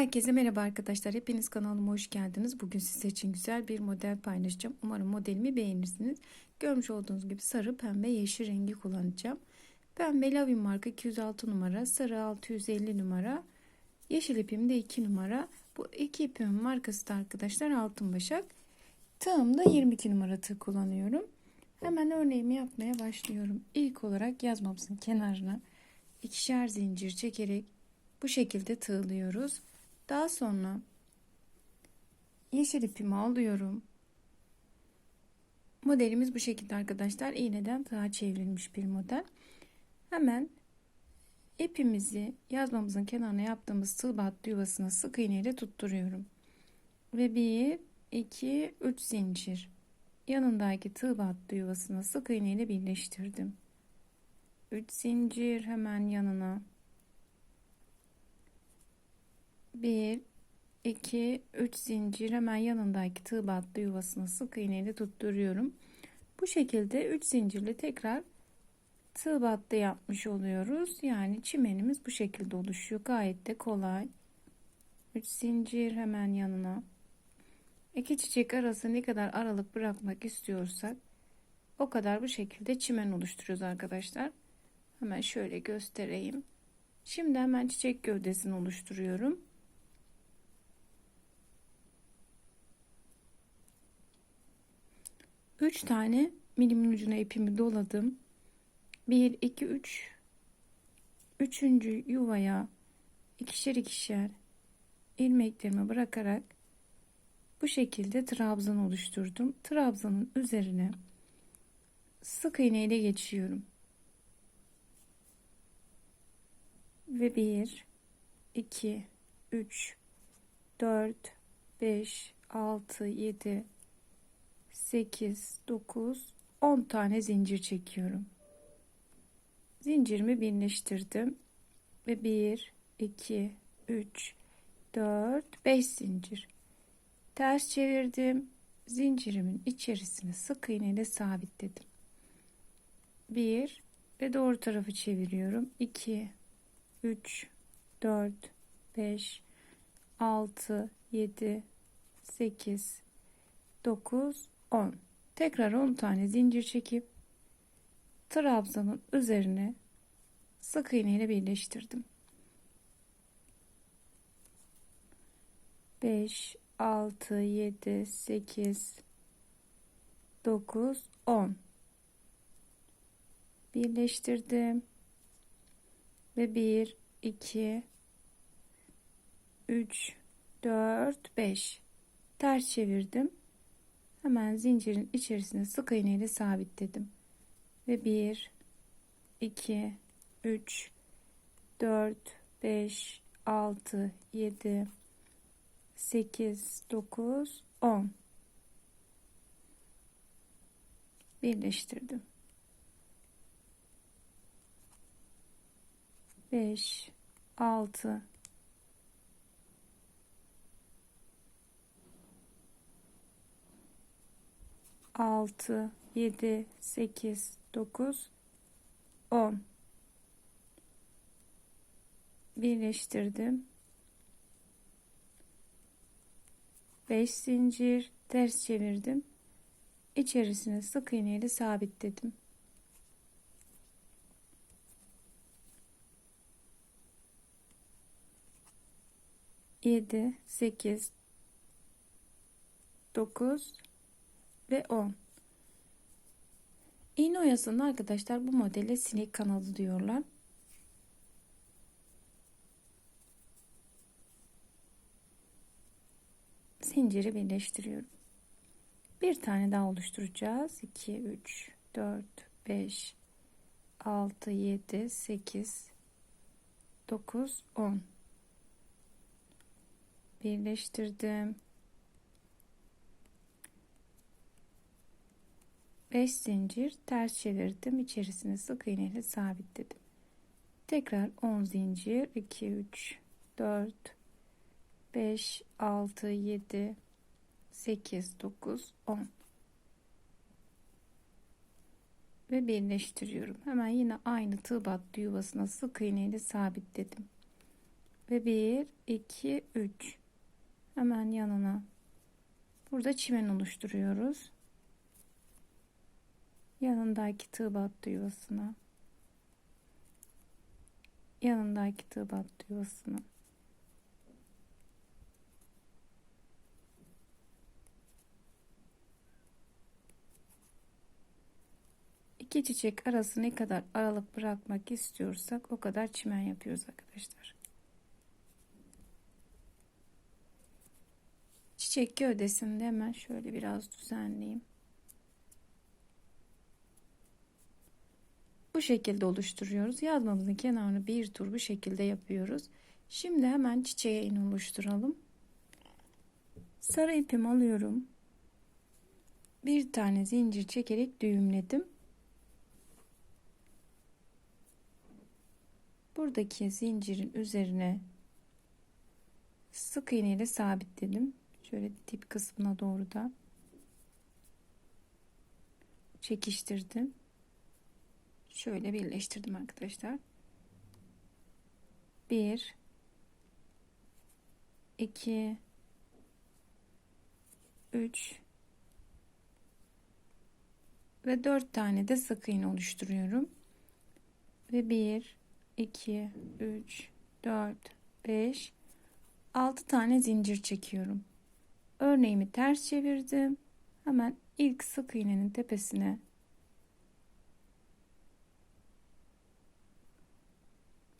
Herkese merhaba arkadaşlar. Hepiniz kanalıma hoş geldiniz. Bugün size için güzel bir model paylaşacağım. Umarım modelimi beğenirsiniz. Görmüş olduğunuz gibi sarı, pembe, yeşil rengi kullanacağım. Pembe Lavin marka 206 numara, sarı 650 numara, yeşil ipim de 2 numara. Bu iki ipimin markası da arkadaşlar Altın Başak. Tığımda 22 numara tığ kullanıyorum. Hemen örneğimi yapmaya başlıyorum. İlk olarak yazmamızın kenarına ikişer zincir çekerek bu şekilde tığlıyoruz. Daha sonra yeşil ipimi alıyorum. Modelimiz bu şekilde arkadaşlar. İğneden tığa çevrilmiş bir model. Hemen ipimizi yazmamızın kenarına yaptığımız tığ battı yuvasına sık iğne ile tutturuyorum. Ve 1, 2, 3 zincir. Yanındaki tığ battı yuvasına sık iğne ile birleştirdim. 3 zincir hemen yanına 1 2 3 zincir hemen yanındaki tığ battı yuvasını sık iğneyle tutturuyorum. Bu şekilde 3 zincirle tekrar tığ battı yapmış oluyoruz. Yani çimenimiz bu şekilde oluşuyor. Gayet de kolay. 3 zincir hemen yanına. İki çiçek arası ne kadar aralık bırakmak istiyorsak o kadar bu şekilde çimen oluşturuyoruz arkadaşlar. Hemen şöyle göstereyim. Şimdi hemen çiçek gövdesini oluşturuyorum. 3 tane milimin ucuna ipimi doladım. 1 2 3 üçüncü yuvaya ikişer ikişer ilmeklerimi bırakarak bu şekilde trabzan oluşturdum. Trabzanın üzerine sık iğne ile geçiyorum. Ve 1 2 3 4 5 6 7 8, 9, 10 tane zincir çekiyorum. Zincirimi birleştirdim. Ve 1, 2, 3, 4, 5 zincir. Ters çevirdim. Zincirimin içerisine sık iğne ile sabitledim. 1 ve doğru tarafı çeviriyorum. 2, 3, 4, 5, 6, 7, 8, 9, 10 tekrar 10 tane zincir çekip trabzanın üzerine sık iğne ile birleştirdim. 5 6 7 8 9 10 birleştirdim ve 1 2 3 4 5 ters çevirdim Hemen zincirin içerisine sık iğne ile sabitledim. Ve 1 2 3 4 5 6 7 8 9 10 birleştirdim. 5 6 6, 7, 8, 9, 10. Birleştirdim. 5 zincir ters çevirdim. İçerisine sık iğne ile sabitledim. Yedi, sekiz, dokuz, ve 10. İğne oyasında arkadaşlar bu modele sinek kanadı diyorlar. Zinciri birleştiriyorum. Bir tane daha oluşturacağız. 2, 3, 4, 5, 6, 7, 8, 9, 10. Birleştirdim. 5 zincir ters çevirdim içerisine sık iğne ile sabitledim. Tekrar 10 zincir 2 3 4 5 6 7 8 9 10 ve birleştiriyorum. Hemen yine aynı tığ battı yuvasına sık iğne ile sabitledim. Ve 1 2 3 hemen yanına. Burada çimen oluşturuyoruz yanındaki tığ battı yuvasına yanındaki tığ battı yuvasına iki çiçek arası ne kadar aralık bırakmak istiyorsak o kadar çimen yapıyoruz arkadaşlar. Çiçek gövdesini de hemen şöyle biraz düzenleyeyim. Bu şekilde oluşturuyoruz. Yazmamızın kenarını bir tur bu şekilde yapıyoruz. Şimdi hemen çiçeğini oluşturalım. Sarı ipimi alıyorum. Bir tane zincir çekerek düğümledim. buradaki zincirin üzerine sık iğne ile sabitledim. Şöyle dip kısmına doğru da çekiştirdim. Şöyle birleştirdim arkadaşlar. 1 2 3 ve 4 tane de sık iğne oluşturuyorum. Ve 1 2 3 4 5 6 tane zincir çekiyorum. Örneğimi ters çevirdim. Hemen ilk sık iğnenin tepesine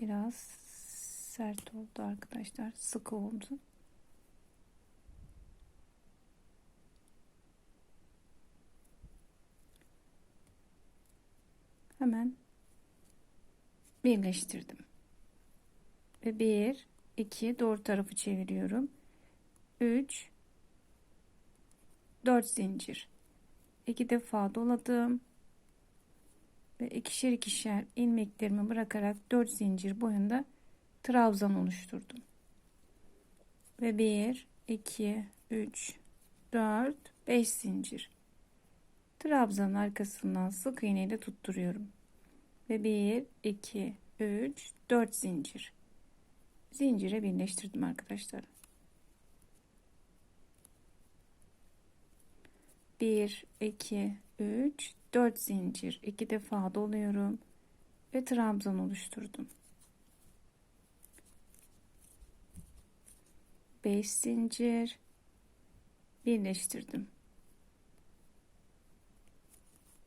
biraz sert oldu arkadaşlar. Sıkı oldu. Hemen birleştirdim. Ve 1 2 doğru tarafı çeviriyorum. 3 4 zincir. 2 defa doladım. Ve ikişer ikişer ilmeklerimi bırakarak 4 zincir boyunda trabzan oluşturdum. Ve 1 2 3 4 5 zincir. Trabzanın arkasından sık iğne ile tutturuyorum ve 1 2 3 4 zincir zincire birleştirdim arkadaşlar 1 2 3 4 zincir iki defa doluyorum ve trabzan oluşturdum. 5 zincir birleştirdim.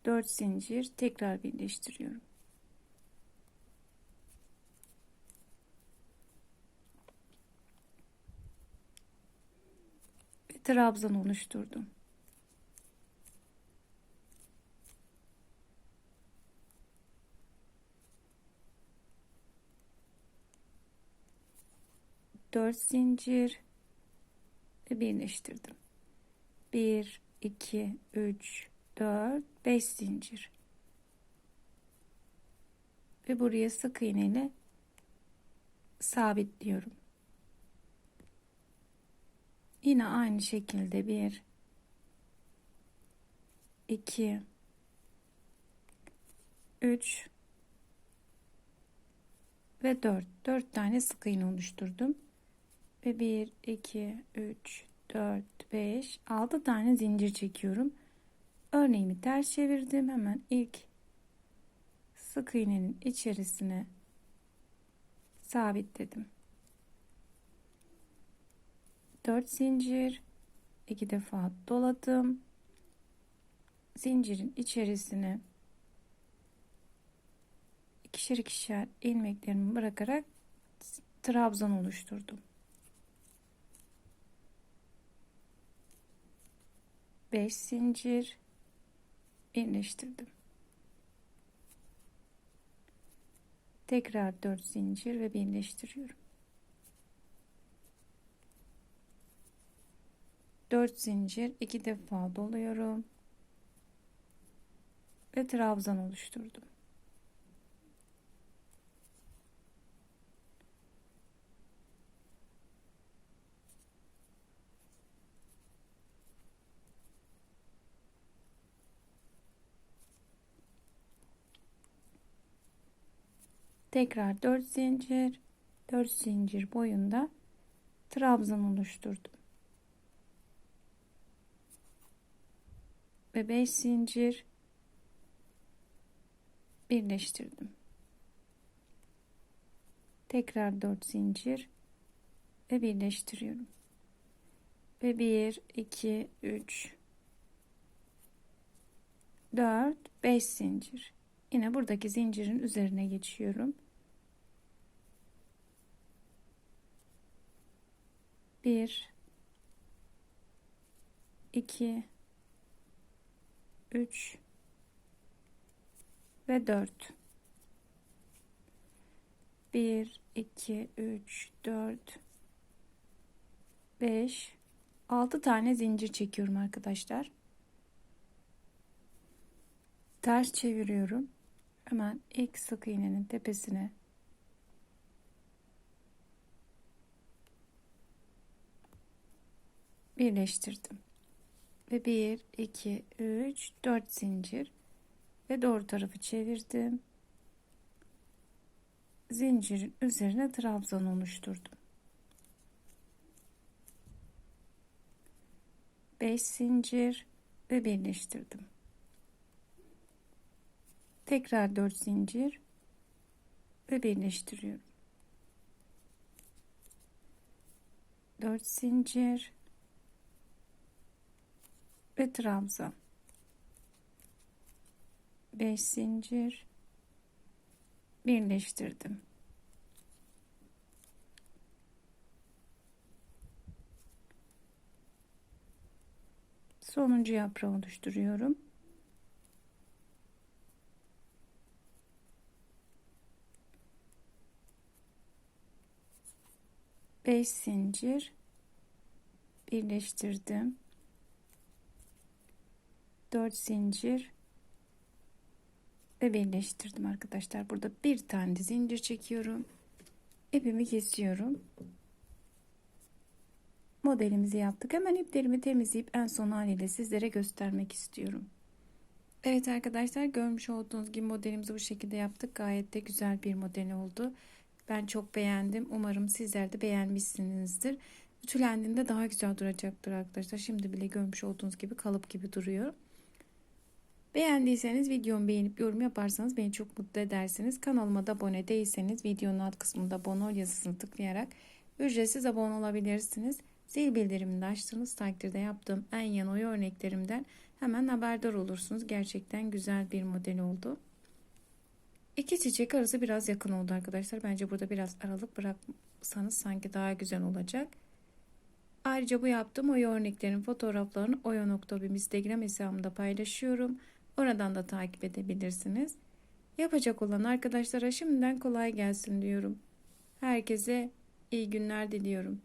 4 zincir tekrar birleştiriyorum. Trabzan oluşturdum. Dört zincir ve birleştirdim. Bir, iki, üç, dört, beş zincir. Ve buraya sık iğne ile sabitliyorum. Yine aynı şekilde bir, iki, üç ve dört. Dört tane sık iğne oluşturdum. Ve bir, iki, üç, dört, beş, altı tane zincir çekiyorum. Örneğimi ters çevirdim. Hemen ilk sık iğnenin içerisine sabitledim. 4 zincir 2 defa doladım zincirin içerisine ikişer ikişer ilmeklerimi bırakarak trabzan oluşturdum. 5 zincir birleştirdim. Tekrar 4 zincir ve birleştiriyorum. 4 zincir 2 defa doluyorum ve trabzan oluşturdum. Tekrar 4 zincir 4 zincir boyunda trabzan oluşturdum. Ve 5 zincir birleştirdim. Tekrar 4 zincir ve birleştiriyorum. Ve 1 2 3 4 5 zincir. Yine buradaki zincirin üzerine geçiyorum. 1 2 3 ve 4 1 2 3 4 5 6 tane zincir çekiyorum arkadaşlar. Ters çeviriyorum. Hemen ilk sık iğnenin tepesine birleştirdim. Ve 1 2 3 4 zincir ve doğru tarafı çevirdim. Zincirin üzerine trabzan oluşturdum. 5 zincir ve birleştirdim. Tekrar 4 zincir ve birleştiriyorum. 4 zincir ve trabzan. 5 zincir birleştirdim. Sonuncu yaprağı oluşturuyorum. Beş zincir birleştirdim. 4 zincir ve birleştirdim arkadaşlar. Burada bir tane zincir çekiyorum. İpimi kesiyorum. Modelimizi yaptık. Hemen iplerimi temizleyip en son haliyle sizlere göstermek istiyorum. Evet arkadaşlar görmüş olduğunuz gibi modelimizi bu şekilde yaptık. Gayet de güzel bir model oldu. Ben çok beğendim. Umarım sizler de beğenmişsinizdir. Ütülendiğinde daha güzel duracaktır arkadaşlar. Şimdi bile görmüş olduğunuz gibi kalıp gibi duruyor. Beğendiyseniz videomu beğenip yorum yaparsanız beni çok mutlu edersiniz. Kanalıma da abone değilseniz videonun alt kısmında abone ol yazısını tıklayarak ücretsiz abone olabilirsiniz. Zil bildirimini de açtığınız takdirde yaptığım en yeni oy örneklerimden hemen haberdar olursunuz. Gerçekten güzel bir model oldu. İki çiçek arası biraz yakın oldu arkadaşlar. Bence burada biraz aralık bıraksanız sanki daha güzel olacak. Ayrıca bu yaptığım oy örneklerin fotoğraflarını oyo.bim Instagram hesabımda paylaşıyorum. Oradan da takip edebilirsiniz. Yapacak olan arkadaşlara şimdiden kolay gelsin diyorum. Herkese iyi günler diliyorum.